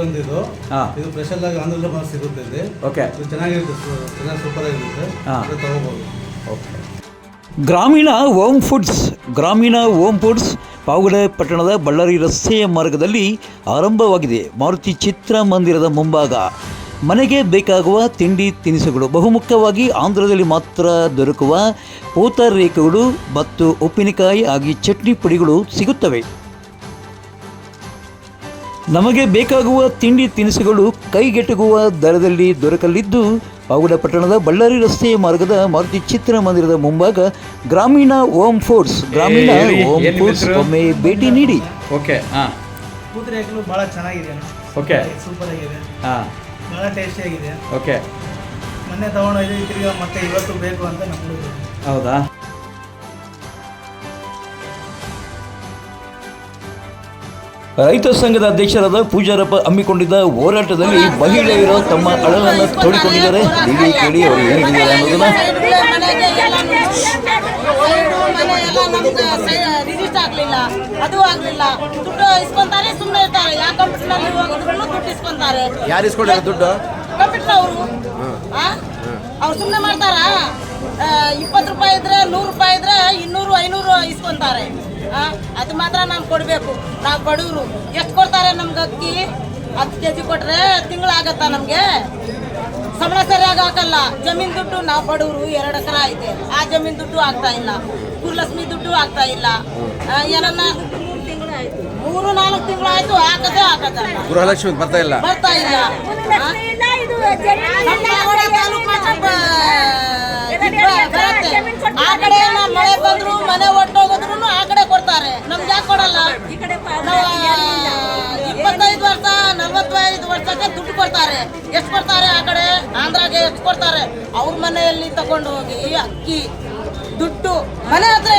ಒಂದು ಇದು. ಆಗಿ ಆಂಧ್ರದಲ್ಲಿ ಮಾತ್ರ ಸಿಗುತ್ತೆ ಇಲ್ಲಿ. ಓಕೆ ಇದು ಚೆನ್ನಾಗಿರುತ್ತೆ ಸು- ಚೆನ್ನಾಗಿ ಸೂಪರ್ ಆಗಿರುತ್ತೆ. ಹಾ. ಇದು ತಗೋಬೋದು. Okay Grameena Om foods Grameena Om foods Pavagada ಪಟ್ಟಣದ ಬಳ್ಳಾರಿ ರಸ್ತೆಯ ಮಾರ್ಗದಲ್ಲಿ ಆರಂಭವಾಗಿದೆ. ಮಾರುತಿ ಚಿತ್ರ ಮಂದಿರದ ಮುಂಭಾಗ. ಮನೆಗೆ ಬೇಕಾಗುವ ತಿಂಡಿ ತಿನಿಸುಗಳು ಬಹುಮುಖ್ಯವಾಗಿ ಆಂಧ್ರದಲ್ಲಿ ಮಾತ್ರ ದೊರಕುವ ಪೂತರೇಖೆಗಳು ಮತ್ತು ಉಪ್ಪಿನಕಾಯಿ ಹಾಗೆ ಚಟ್ನಿ ಪುಡಿಗಳು ಸಿಗುತ್ತವೆ. ನಮಗೆ ಬೇಕಾಗುವ ತಿಂಡಿ ತಿನಿಸುಗಳು ಕೈಗೆಟುಕುವ ದರದಲ್ಲಿ ದೊರಕಲಿದ್ದು ಪಾವಗಡ ಪಟ್ಟಣದ ಬಳ್ಳಾರಿ ರಸ್ತೆಯ ಮಾರ್ಗದ ಮಾರುತಿ ಚಿತ್ರ ಮಂದಿರದ ಮುಂಭಾಗ ಗ್ರಾಮೀಣ ಓಂ ಫೋರ್ಸ್ ಗ್ರಾಮೀಣ ಓಂ ಫೋರ್ಸ್ ಒಮ್ಮೆ ಭೇಟಿ ನೀಡಿ. ಓಕೆ ಹಾಂ. ಕೂತ್ರೇಕಲು ಭಾಳ ಚೆನ್ನಾಗಿದೆ ಓಕೆ. ಸೂಪರ್ ಆಗಿದೆ. ಹಾಂ. ಭಾಳ ಟೇಸ್ಟಿ ಆಗಿದೆ. ಓಕೆ. ಮೊನ್ನೆ ತಗೊಂಡೋಗಿ ತಿರ್ಗಾ ಮತ್ತೆ ಇವತ್ತು ಬೇಕು ಅಂತ ನಮ್ಮದು ಹೌದಾ? ರೈತ ಸಂಘದ ಅಧ್ಯಕ್ಷರಾದ ಪೂಜಾರಪ್ಪ ಹಮ್ಮಿಕೊಂಡಿದ್ದ ಹೋರಾಟದಲ್ಲಿ ಮಹಿಳೆಯರು ತಮ್ಮ ಅಳಲನ್ನು ತೋಡಿಕೊಂಡಿದ್ದಾರೆ ಇಲ್ಲಿ ಕೇಳಿ ಅವರು ಏನು ಹೇಳಿದ್ದಾರೆ ಅನ್ನೋದನ್ನ ಮನೆ ಎಲ್ಲ ನಮ್ಗೆ ರಿಜಿಸ್ಟರ್ ಆಗ್ಲಿಲ್ಲ ಅದು ಆಗಲಿಲ್ಲ ದುಡ್ಡು ಇಸ್ಕೊಂತಾರೆ ಸುಮ್ಮನೆ ಇರ್ತಾರೆ ಯಾವ ಕಂಪ್ಯೂಟರ್ನಲ್ಲಿ ಹೋಗಿದ್ರು ದುಡ್ಡು ಇಸ್ಕೊಂತಾರೆ ಯಾರು ಇಸ್ಕೊಂಡಾರ ದುಡ್ಡು ಕಂಪ್ಯೂಟರ್ ಅವರು ಅವ್ರು ಸುಮ್ಮನೆ ಮಾಡ್ತಾರ ಇಪ್ಪತ್ತು ರೂಪಾಯಿ ಇದ್ರೆ ನೂರು ರೂಪಾಯಿ ಇದ್ರೆ ಇನ್ನೂರು ಐನೂರು ಇಸ್ಕೊಂತಾರೆ ಅದು ಮಾತ್ರ ನಾವು ಕೊಡಬೇಕು. ನಾವು ಬಡವರು. ಎಷ್ಟು ಕೊಡ್ತಾರೆ ನಮ್ಗೆ ಅಕ್ಕಿ? ಹತ್ತು ಕೆ ಜಿ ಕೊಟ್ರೆ ತಿಂಗಳಾಗತ್ತಾ ನಮಗೆ? ಸಂಬಳ ಸರಿಯಾಗಿ ಹಾಕಲ್ಲ. ಜಮೀನ್ ದುಡ್ಡು ನಾವು ಬಡವರು ಎರಡು ಎಕರೆ ಐತೆ. ಆ ಜಮೀನ್ ದುಡ್ಡು ಆಗ್ತಾ ಇಲ್ಲ. ಗುರುಲಕ್ಷ್ಮಿ ದುಡ್ಡು ಆಗ್ತಾ ಇಲ್ಲ. ಏನನ್ನ? ಮೂರು ನಾಲ್ಕು ತಿಂಗಳಾಯ್ತು. ಹಾಕದೆ ಹಾಕದ ಗೃಹಲಕ್ಷ್ಮಿ ಬರ್ತಾ ಇಲ್ಲ. ಬರ್ತಾ ಇಲ್ಲ. ಬರುತ್ತೆ. ಆ ಕಡೆ ಮಳೆ ಬಂದ್ರು ಮನೆ ಒಟ್ಟೋಗಿದ್ರು ಆ ಕಡೆ ಕೊಡ್ತಾರೆ ನಮ್ಗೆ ಯಾಕೆ ಕೊಡಲ್ಲ ನಾವು ಇಪ್ಪತ್ತೈದು ವರ್ಷ ನಲ್ವತ್ತೈದು ವರ್ಷಕ್ಕೆ ದುಡ್ಡು ಕೊಡ್ತಾರೆ ಕೊಡ್ತಾರೆ ಆ ಕಡೆ. ಆಂಧ್ರಾಗೆ ಕೊಡ್ತಾರೆ. ಅವ್ರ ಮನೆಯಲ್ಲಿ ತಗೊಂಡು ಹೋಗಿ ಅಕ್ಕಿ, ದುಡ್ಡು ಮನೆ ಹತ್ರ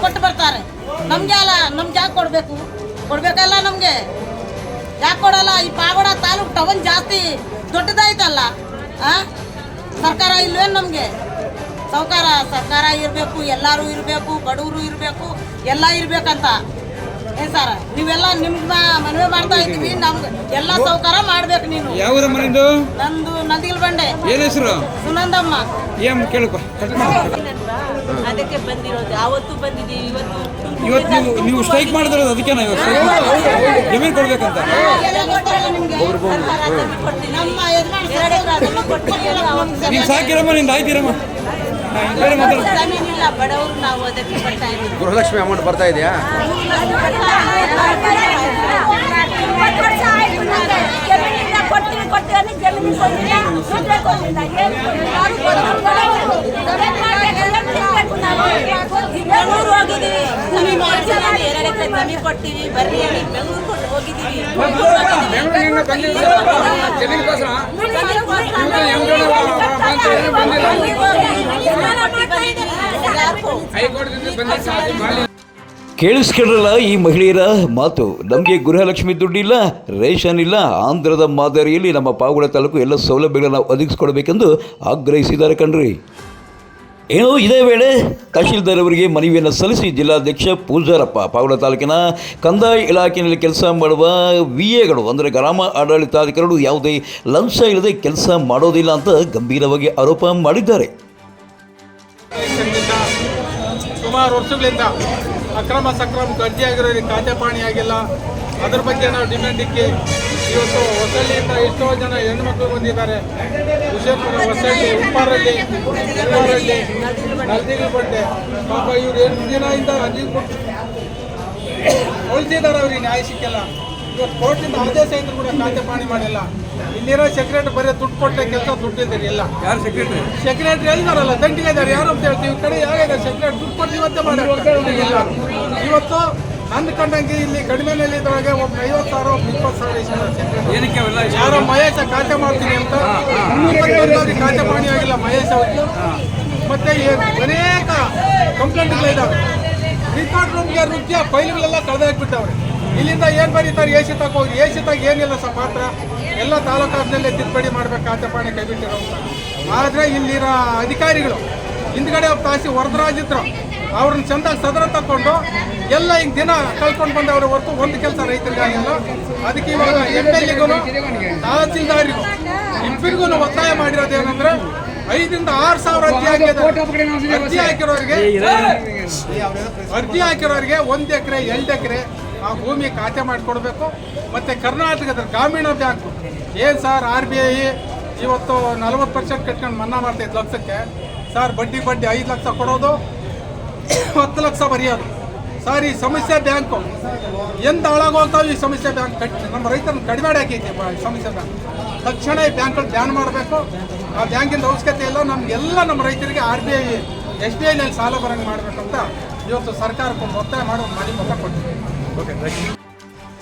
ಕೊಟ್ಟು ಬರ್ತಾರೆ. ನಮ್ಗೆ ಅಲ್ಲ, ನಮ್ಗೆ ಯಾಕೆ ಕೊಡಬೇಕು? ಕೊಡ್ಬೇಕಲ್ಲ ನಮಗೆ. ಯಾಕೆ ಕೊಡಲ್ಲ? ಈ ಪಾವಡ ತಾಲೂಕು ಟೌನ್ ಜಾಸ್ತಿ ದೊಡ್ಡದಾಯ್ತಲ್ಲ, ಆ? ಸರ್ಕಾರ ಇಲ್ವೇನು ನಮಗೆ? ಸೌಕಾರ, ಸರ್ಕಾರ ಇರಬೇಕು, ಎಲ್ಲರೂ ಇರಬೇಕು, ಬಡವರು ಇರಬೇಕು, ಎಲ್ಲ ಇರ್ಬೇಕಂತ. ಏನ್ ಸರ್ ನೀವೆಲ್ಲ ನಿಮ್ಮ ಮನವಿ ಮಾಡ್ತಾ ಇದ್ದೀವಿ ನಮ್ಗೆ ಎಲ್ಲ ಸೌಕಾರ ಮಾಡ್ಬೇಕು ನೀನು. ಯಾವ ಮನೆದು? ನಂದು ನಂದಿಲ್ ಬಂಡೆ. ಏನು ಹೆಸರು? ಸುನಂದಮ್ಮ. ಏನ್ ಕೇಳಪ್ಪ ಅದಕ್ಕೆ ಬಂದಿರೋದು. ಅವತ್ತು ಬಂದಿದ್ದೀವಿ ಇವತ್ತು ಇವತ್ತು ನೀವು ನೀವು ಸ್ಟ್ರೈಕ್ ಮಾಡಿದ್ರಲ್ಲ ಅದಕ್ಕೆ ನಾವು ಸ್ಟ್ರೈಕ್ ಜಮೀನು ಕೊಡ್ಬೇಕಂತ? ನೀನು ಸಾಕಿರಮ್ಮ ನಿಂದ ಆಯ್ತಿರಮ್ಮ. ಜಮೀನಿಲ್ಲ ಬಡವರು ನಾವು ಅದಕ್ಕೆ ಬರ್ತಾ ಇದ್ದೀವಿ. ಗೃಹಲಕ್ಷ್ಮಿ ಅಮೌಂಟ್ ಬರ್ತಾ ಇದೆಯಾ? ಕೊಡ್ತೀವಿ ಕೊಡ್ತೀವಿ ಅಂದ್ರೆ ಜಮೀನು ಕೊಡ್ತಿಲ್ಲ ದುಡ್ಡೇ ಕೊಡ್ತಿಲ್ಲ ಏನು ಬೆಂಗಳೂರು ಹೋಗಿದ್ದೀವಿ. ಜಮೀನು ಮಾಡ್ತೀವಿ ಎರಡು ಎಕರೆ ಜಮೀನು ಕೊಡ್ತೀವಿ ಬರ್ರಿ ಬೆಂಗಳೂರು ಕೊಟ್ಟು ಹೋಗಿದ್ದೀವಿ. ಬೆಂಗಳೂರಿನಿಂದ ಕೇಳಿಸ್ಕೊಂಡ್ರಲ್ಲ ಈ ಮಹಿಳೆಯರ ಮಾತು? ನಮಗೆ ಗೃಹಲಕ್ಷ್ಮಿ ದುಡ್ಡಿಲ್ಲ, ರೇಷನ್ ಇಲ್ಲ, ಆಂಧ್ರದ ಮಾದರಿಯಲ್ಲಿ ನಮ್ಮ ಪಾವಗಡ ತಾಲೂಕು ಎಲ್ಲ ಸೌಲಭ್ಯಗಳನ್ನು ಒದಗಿಸ್ಕೊಡ್ಬೇಕೆಂದು ಆಗ್ರಹಿಸಿದ್ದಾರೆ ಕಣ್ರಿ. ಏನೋ ಇದೇ ವೇಳೆ ತಹಶೀಲ್ದಾರ್ ಅವರಿಗೆ ಮನವಿಯನ್ನು ಸಲ್ಲಿಸಿ ಜಿಲ್ಲಾಧ್ಯಕ್ಷ ಪೂಜಾರಪ್ಪ ಪಾವಡ ತಾಲೂಕಿನ ಕಂದಾಯ ಇಲಾಖೆಯಲ್ಲಿ ಕೆಲಸ ಮಾಡುವ ವಿ ಎಗಳು ಅಂದರೆ ಗ್ರಾಮ ಆಡಳಿತಾಧಿಕಾರಿಗಳು ಯಾವುದೇ ಲಂಚ ಇಲ್ಲದೆ ಕೆಲಸ ಮಾಡೋದಿಲ್ಲ ಅಂತ ಗಂಭೀರವಾಗಿ ಆರೋಪ ಮಾಡಿದ್ದಾರೆ. ಸುಮಾರು ವರ್ಷಗಳಿಂದ ಅಕ್ರಮ ಸಕ್ರಮ ಗರ್ಜಿಯಾಗಿರೋ ಖಾತೆ ಪಾಣಿ ಆಗಿಲ್ಲ ಅದ್ರ ಬಗ್ಗೆ ನಾವು ಡಿಮ್ಯಾಂಡ್ ಇಕ್ಕಿ. ಇವತ್ತು ಹೊಸಳ್ಳಿಯಿಂದ ಎಷ್ಟೋ ಜನ ಹೆಣ್ಮಕ್ಳು ಬಂದಿದ್ದಾರೆ. ವಿಶೇಷ ಹೊಸಳ್ಳಿ ಉಪ್ಪಾರಲ್ಲಿ ಉಪ್ಪಾರಲ್ಲಿ ನಲ್ದಿಗಳು ಬಂಡೆ. ಪಾಪ ಇವ್ರು ಎಂಟು ದಿನದಿಂದ ಕೊಟ್ಟು ಉಳಿಸಿದ್ದಾರೆ ಅವ್ರಿಗೆ ನ್ಯಾಯ ಸಿಕ್ಕಿಲ್ಲ ಇವತ್ತು ಕೋರ್ಟಿಂದ ಆದೇಶ ಇದ್ರು ಕೂಡ ಖಾತೆ ಪಾಣಿ ಮಾಡಿಲ್ಲ. ಇಲ್ಲಿರೋ ಸೆಕ್ರೆಟರಿ ಬರೀ ದುಡ್ಡು ಕೊಟ್ಟೆ ಕೆಲಸ ದುಡ್ಡಿದ್ದೀರಿ ಇಲ್ಲ. ಯಾರು ಸೆಕ್ರೆಟರಿ ಸೆಕ್ರೆಟರಿ ಹೇಳಿದಾರಲ್ಲ ದಂಡಿಗೆ ಇದ್ದಾರೆ. ಯಾರು ಅಂತ ಹೇಳ್ತೀವಿ. ಈ ಕಡೆ ಯಾರಿದೆ ಸೆಕ್ರೆಟರಿ ದುಡ್ಡು ಕೊಟ್ಟು ಇವತ್ತೇ ಮಾಡಿ ಇವತ್ತು ನನ್ನ ಕಂಡಂಗೆ ಇಲ್ಲಿ ಕಡಿಮೆ ಇದ್ರಾಗೆ ಒಬ್ಬ ಐವತ್ತು ಸಾವಿರ ಒಬ್ಬ ಇಪ್ಪತ್ತು ಸಾವಿರ ಇಷ್ಟ ಏನಕ್ಕೆ ಅವೆಲ್ಲ ಯಾರೋ ಮಹೇಶ ಖಾತೆ ಮಾಡ್ತೀನಿ ಅಂತ. ಇಪ್ಪತ್ತೊಂದವ್ರಿಗೆ ಖಾತೆ ಮಾಡಿ ಆಗಿಲ್ಲ ಮಹೇಶ್ ಅವರಿಗೆ. ಮತ್ತೆ ಈ ಅನೇಕ ಕಂಪ್ಲೇಂಟ್ಗಳಿದ್ದಾವೆ ರಿಕಾರ್ಡ್ ರೂಮ್ಗೆ ರುಚಿಯ ಫೈಲ್ಗಳೆಲ್ಲ ಕಳೆದಾಕ್ಬಿಟ್ಟವ್ರೆ ಇಲ್ಲಿಂದ ಏನು ಬರೀತಾರೆ? ಎ ಸಿ ತಕ ಹೋಗಿ ಎ ಸಿ ತಗ ಏನಿಲ್ಲ ಸರ್ ಮಾತ್ರ. ಎಲ್ಲ ತಾಲೂಕಾದ್ಮೇಲೆ ತಿದ್ದುಪಡಿ ಮಾಡ್ಬೇಕು ಖಾತೆ ಪಾಣಿ ಕೈ ಬಿಟ್ಟಿರೋ ಆದರೆ ಇಲ್ಲಿರೋ ಅಧಿಕಾರಿಗಳು ಹಿಂದ್ಗಡೆ ಒಬ್ಬ ತಾಸಿ ವರದರಾಜ್ ಇದ್ರು ಅವ್ರನ್ನ ಚಂದಾಗಿ ಸದರ ತಗೊಂಡು ಎಲ್ಲ ಈಗ ದಿನ ಕಳ್ಕೊಂಡು ಬಂದವ್ರೆ ಹೊರತು ಒಂದು ಕೆಲಸ ರೈತರಿಗೆ ಆಗಿಲ್ಲ. ಅದಕ್ಕೆ ಇವಾಗ ಎಂ ಎಲ್ ಎಗೂ ತಹಸೀಲ್ದಾರಿಗೂ ಇಬ್ಬರಿಗೂ ಒತ್ತಾಯ ಮಾಡಿರೋದೇನಂದ್ರೆ ಐದರಿಂದ ಆರು ಸಾವಿರ ಅರ್ಜಿ ಹಾಕಿದ್ದಾರೆ. ಅರ್ಜಿ ಹಾಕಿರೋರಿಗೆ ಅರ್ಜಿ ಹಾಕಿರೋರಿಗೆ ಒಂದು ಎಕರೆ ಎರಡು ಎಕರೆ ಆ ಭೂಮಿ ಖಾತೆ ಮಾಡಿಕೊಡ್ಬೇಕು. ಮತ್ತು ಕರ್ನಾಟಕದ ಗ್ರಾಮೀಣ ಬ್ಯಾಂಕ್ ಏನು ಸರ್ ಆರ್ ಬಿ ಐ ಇವತ್ತು ನಲ್ವತ್ತು ಪರ್ಸೆಂಟ್ ಕಟ್ಕೊಂಡು ಮನ್ನಾ ಮಾಡ್ತೈತೆ ಲಕ್ಷಕ್ಕೆ ಸರ್ ಬಡ್ಡಿ ಬಡ್ಡಿ ಐದು ಲಕ್ಷ ಕೊಡೋದು. ಹತ್ತು ಲಕ್ಷ ಬರೆಯೋದು ಸರ್ ಈ ಸಮಸ್ಯೆ ಬ್ಯಾಂಕು ಎಂತ ಹಾಳಾಗುವಂಥವು ಈ ಸಮಸ್ಯೆ ಬ್ಯಾಂಕ್ ಕಟ್ಟಿ. ನಮ್ಮ ರೈತರನ್ನು ಕಡಿಮೆ ಹಾಕೈತಿ ಸಮಸ್ಯೆ ಬ್ಯಾಂಕ್ ತಕ್ಷಣ ಈ ಬ್ಯಾಂಕಲ್ಲಿ ಬ್ಯಾನ್ ಮಾಡಬೇಕು. ಆ ಬ್ಯಾಂಕಿಂದ ಅವಶ್ಯಕತೆ ಇಲ್ಲ. ನಮಗೆಲ್ಲ ನಮ್ಮ ರೈತರಿಗೆ R B I S B ಐನಲ್ಲಿ ಸಾಲ ಬರಂಗೆ ಮಾಡಬೇಕಂತ ಇವತ್ತು ಸರ್ಕಾರಕ್ಕೊಂದು ಒತ್ತಾಯ ಮಾಡಿ ಮನೆ ಮುಖ ಕೊಟ್ಟಿದ್ದೀವಿ.